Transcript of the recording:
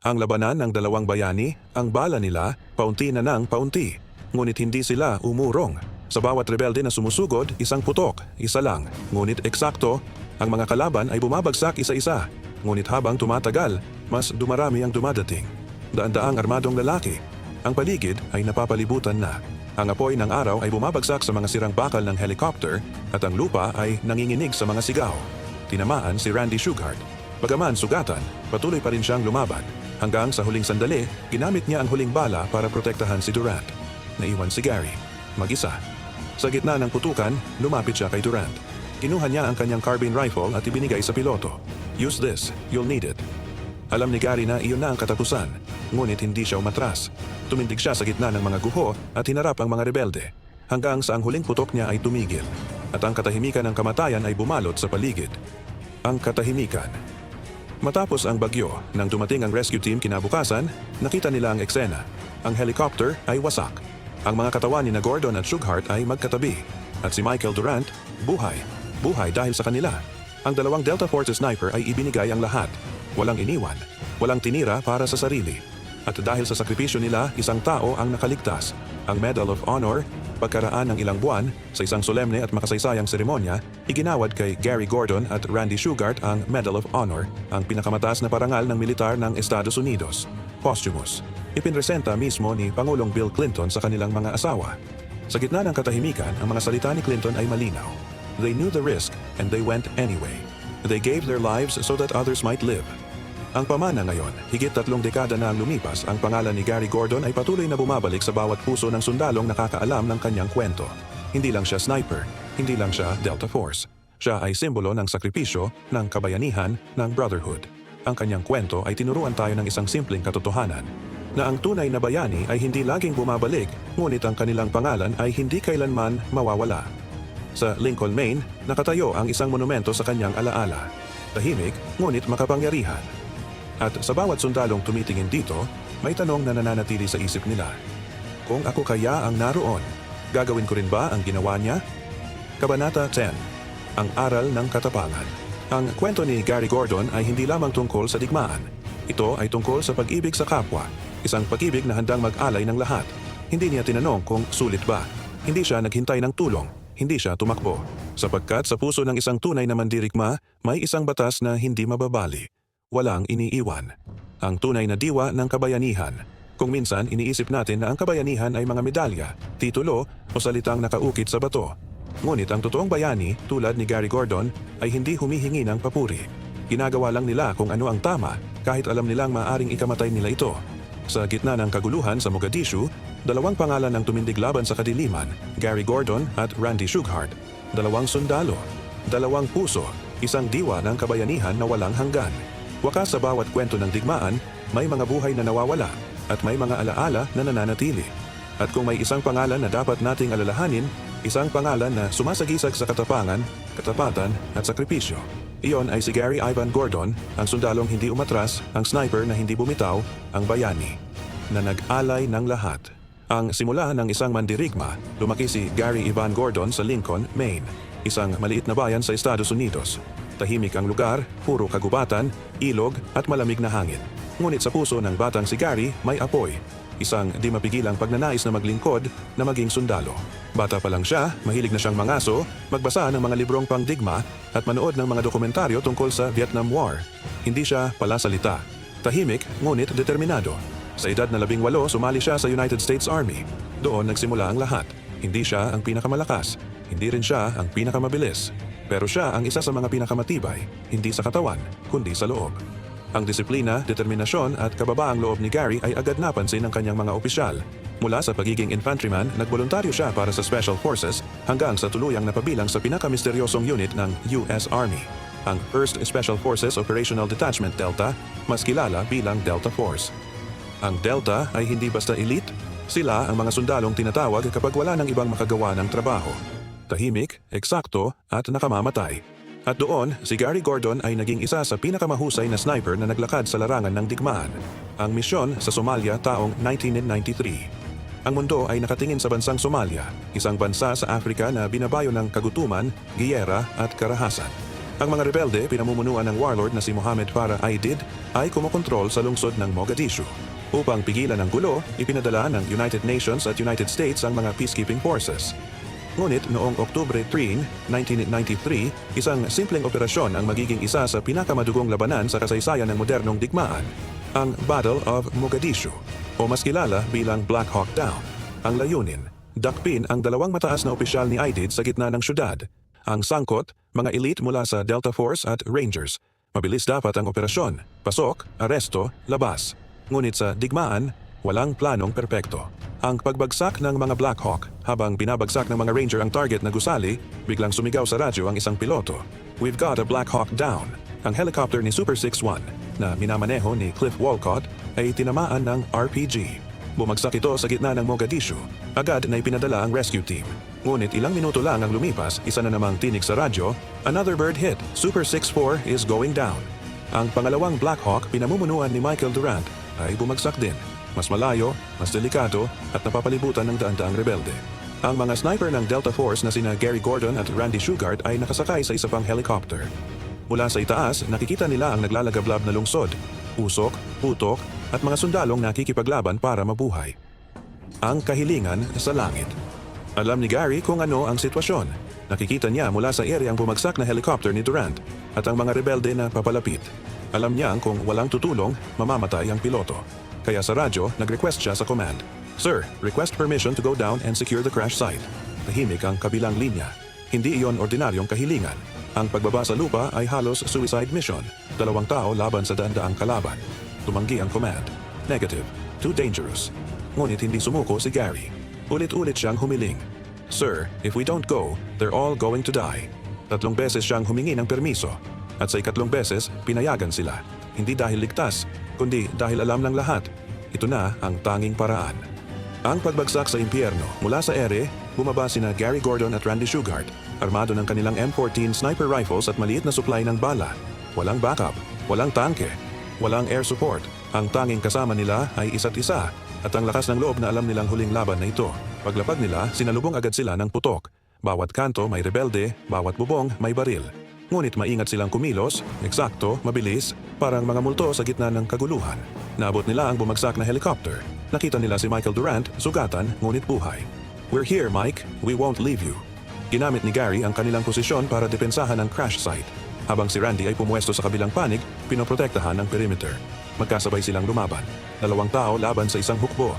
Ang labanan ng dalawang bayani, ang bala nila, paunti na ng paunti. Ngunit hindi sila umurong. Sa bawat rebelde na sumusugod, isang putok, isa lang. Ngunit eksakto, ang mga kalaban ay bumabagsak isa-isa. Ngunit habang tumatagal, mas dumarami ang dumadating. Daan-daang armadong lalaki. Ang paligid ay napapalibutan na. Ang apoy ng araw ay bumabagsak sa mga sirang bakal ng helicopter at ang lupa ay nanginginig sa mga sigaw. Tinamaan si Randy Shugart. Bagaman sugatan, patuloy pa rin siyang lumaban. Hanggang sa huling sandali, ginamit niya ang huling bala para protektahan si Durant. Naiwan si Gary, mag-isa. Sa gitna ng putukan, lumapit siya kay Durant. Kinuha niya ang kanyang carbine rifle at ibinigay sa piloto. Use this, you'll need it. Alam ni Gary na iyon na ang katapusan, ngunit hindi siya umatras. Tumindig siya sa gitna ng mga guho at hinarap ang mga rebelde, hanggang sa ang huling putok niya ay tumigil, at ang katahimikan ng kamatayan ay bumalot sa paligid. Ang katahimikan. Matapos ang bagyo, nang dumating ang rescue team kinabukasan, nakita nila ang eksena. Ang helicopter ay wasak. Ang mga katawan ni na Gordon at Shughart ay magkatabi. At si Michael Durant, buhay. Buhay dahil sa kanila. Ang dalawang Delta Force sniper ay ibinigay ang lahat. Walang iniwan. Walang tinira para sa sarili. At dahil sa sakripisyo nila, isang tao ang nakaligtas. Ang Medal of Honor, pagkaraan ng ilang buwan, sa isang solemne at makasaysayang seremonya, iginawad kay Gary Gordon at Randy Shugart ang Medal of Honor, ang pinakamataas na parangal ng militar ng Estados Unidos. Posthumous. Ipinresenta mismo ni Pangulong Bill Clinton sa kanilang mga asawa. Sa gitna ng katahimikan, ang mga salita ni Clinton ay malinaw. They knew the risk and they went anyway. They gave their lives so that others might live. Ang pamana ngayon, higit tatlong dekada na ang lumipas, ang pangalan ni Gary Gordon ay patuloy na bumabalik sa bawat puso ng sundalong nakakaalam ng kanyang kwento. Hindi lang siya sniper, hindi lang siya Delta Force. Siya ay simbolo ng sakripisyo, ng kabayanihan, ng brotherhood. Ang kanyang kwento ay tinuruan tayo ng isang simpleng katotohanan, na ang tunay na bayani ay hindi laging bumabalik, ngunit ang kanilang pangalan ay hindi kailanman mawawala. Sa Lincoln, Maine, nakatayo ang isang monumento sa kanyang alaala. Tahimik, ngunit makapangyarihan. At sa bawat sundalong tumitingin dito, may tanong na nananatili sa isip nila. Kung ako kaya ang naroon, gagawin ko rin ba ang ginawa niya? Kabanata 10. Ang Aral ng Katapangan. Ang kwento ni Gary Gordon ay hindi lamang tungkol sa digmaan. Ito ay tungkol sa pag-ibig sa kapwa, isang pag-ibig na handang mag-alay ng lahat. Hindi niya tinanong kung sulit ba. Hindi siya naghintay ng tulong. Hindi siya tumakbo. Sapagkat sa puso ng isang tunay na mandirigma, may isang batas na hindi mababali. Walang iniiwan. Ang tunay na diwa ng kabayanihan. Kung minsan iniisip natin na ang kabayanihan ay mga medalya, titulo o salitang nakaukit sa bato. Ngunit ang totoong bayani, tulad ni Gary Gordon, ay hindi humihingi ng papuri. Ginagawa lang nila kung ano ang tama kahit alam nilang maaring ikamatay nila ito. Sa gitna ng kaguluhan sa Mogadishu, dalawang pangalan ang tumindig laban sa kadiliman, Gary Gordon at Randy Shughart. Dalawang sundalo, dalawang puso, isang diwa ng kabayanihan na walang hanggan. Wakas sa bawat kwento ng digmaan, may mga buhay na nawawala at may mga alaala na nananatili. At kung may isang pangalan na dapat nating alalahanin, isang pangalan na sumasagisag sa katapangan, katapatan at sakripisyo. Iyon ay si Gary Ivan Gordon, ang sundalong hindi umatras, ang sniper na hindi bumitaw, ang bayani, na nag-alay ng lahat. Ang simula ng isang mandirigma, lumaki si Gary Ivan Gordon sa Lincoln, Maine, isang maliit na bayan sa Estados Unidos. Tahimik ang lugar, puro kagubatan, ilog at malamig na hangin. Ngunit sa puso ng batang si Gary may apoy, isang di mapigilang pagnanais na maglingkod na maging sundalo. Bata pa lang siya, mahilig na siyang mangaso, magbasa ng mga librong pangdigma at manood ng mga dokumentaryo tungkol sa Vietnam War. Hindi siya palasalita. Tahimik, ngunit determinado. Sa edad na labing walo, sumali siya sa United States Army. Doon nagsimula ang lahat. Hindi siya ang pinakamalakas. Hindi rin siya ang pinakamabilis. Pero siya ang isa sa mga pinakamatibay, hindi sa katawan, kundi sa loob. Ang disiplina, determinasyon at kababaang loob ni Gary ay agad napansin ng kanyang mga opisyal. Mula sa pagiging infantryman, nagboluntaryo siya para sa Special Forces hanggang sa tuluyang napabilang sa pinakamisteryosong unit ng US Army, ang 1st Special Forces Operational Detachment Delta, mas kilala bilang Delta Force. Ang Delta ay hindi basta elite, sila ang mga sundalong tinatawag kapag wala ng ibang makagawa ng trabaho. Tahimik, eksakto at nakamamatay. At doon, si Gary Gordon ay naging isa sa pinakamahusay na sniper na naglakad sa larangan ng digmaan. Ang misyon sa Somalia taong 1993. Ang mundo ay nakatingin sa bansang Somalia, isang bansa sa Afrika na binabayo ng kagutuman, giyera at karahasan. Ang mga rebelde, pinamumunuan ng warlord na si Mohammed Farah Aidid, ay kumokontrol sa lungsod ng Mogadishu. Upang pigilan ang gulo, ipinadala ng United Nations at United States ang mga peacekeeping forces. Ngunit noong Oktubre 3, 1993, isang simpleng operasyon ang magiging isa sa pinakamadugong labanan sa kasaysayan ng modernong digmaan, ang Battle of Mogadishu, o mas kilala bilang Black Hawk Down. Ang layunin, dakpin ang dalawang mataas na opisyal ni IDID sa gitna ng syudad. Ang sangkot, mga elite mula sa Delta Force at Rangers. Mabilis dapat ang operasyon, pasok, aresto, labas. Ngunit sa digmaan, walang planong perpekto. Ang pagbagsak ng mga Black Hawk habang binabagsak ng mga Ranger ang target na gusali, biglang sumigaw sa radyo ang isang piloto. We've got a Black Hawk down. Ang helicopter ni Super 61 na minamaneho ni Cliff Walcott ay tinamaan ng RPG. Bumagsak ito sa gitna ng Mogadishu. Agad na ipinadala ang rescue team. Ngunit ilang minuto lang ang lumipas, isa na namang tinig sa radyo, another bird hit, Super 64 is going down. Ang pangalawang Black Hawk pinamumunuan ni Michael Durant ay bumagsak din. Mas malayo, mas delikado at napapalibutan ng daan-daang rebelde. Ang mga sniper ng Delta Force na sina Gary Gordon at Randy Shugart ay nakasakay sa isa pang helicopter. Mula sa itaas, nakikita nila ang naglalagablab na lungsod, usok, putok at mga sundalong nakikipaglaban para mabuhay. Ang kahilingan sa langit. Alam ni Gary kung ano ang sitwasyon. Nakikita niya mula sa area ang bumagsak na helicopter ni Durant at ang mga rebelde na papalapit. Alam niya kung walang tutulong, mamamatay ang piloto. Kaya sa radyo, nag-request siya sa command. Sir, request permission to go down and secure the crash site. Tahimik ang kabilang linya. Hindi iyon ordinaryong kahilingan. Ang pagbaba sa lupa ay halos suicide mission. Dalawang tao laban sa daan-daang kalaban. Tumanggi ang command. Negative. Too dangerous. Ngunit hindi sumuko si Gary. Ulit-ulit siyang humiling. Sir, if we don't go, they're all going to die. Tatlong beses siyang humingi ng permiso. At sa ikatlong beses, pinayagan sila. Hindi dahil ligtas, kundi dahil alam ng lahat. Ito na ang tanging paraan. Ang pagbagsak sa impyerno mula sa ere, bumaba sina Gary Gordon at Randy Shugart, armado ng kanilang M14 sniper rifles at maliit na supply ng bala. Walang backup, walang tanke, walang air support. Ang tanging kasama nila ay isa't isa at ang lakas ng loob na alam nilang huling laban na ito. Paglapag nila, sinalubong agad sila ng putok. Bawat kanto may rebelde, bawat bubong may baril. Ngunit maingat silang kumilos, eksakto, mabilis, parang mga multo sa gitna ng kaguluhan. Naabot nila ang bumagsak na helicopter. Nakita nila si Michael Durant, sugatan, ngunit buhay. We're here, Mike. We won't leave you. Ginamit ni Gary ang kanilang posisyon para depensahan ang crash site. Habang si Randy ay pumuesto sa kabilang panig, pinoprotektahan ang perimeter. Magkasabay silang lumaban. Dalawang tao laban sa isang hukbo.